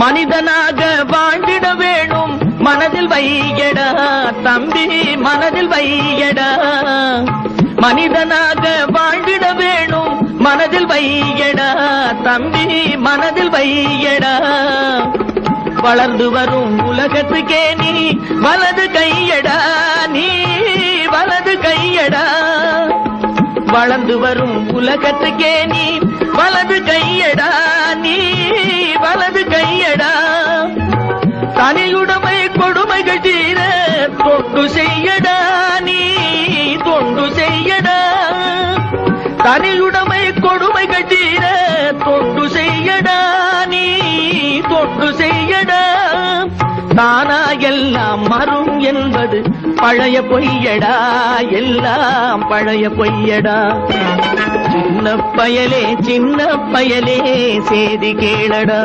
மனிதனாக வாழ்ந்திட வேணும். மனதில் வையடா தம்பி மனதில் வையடா. மனிதனாக வாழ்ந்திட வேணும். மனதில் வையடா தம்பி மனதில் வையடா. வளர்ந்து வரும் உலகத்துக்கே நீ வலது கையடா நீ வலது கையடா. வளர்ந்து வரும் உலகத்துக்கே நீ வலது கையடா தனியுடைமை கொடுமைகள் தீர தொண்டு செய்யடா நீ தொண்டு செய்யடா. தனியுடைமை கொடுமைகள் தீர தொண்டு செய்யடா நீ தொண்டு செய்யடா. தானா எல்லாம் மறும் என்பது பழைய பொய்யடா எல்லாம் பழைய பொய்யடா. சின்ன பயலே சின்ன பயலே சேதி கேளடா.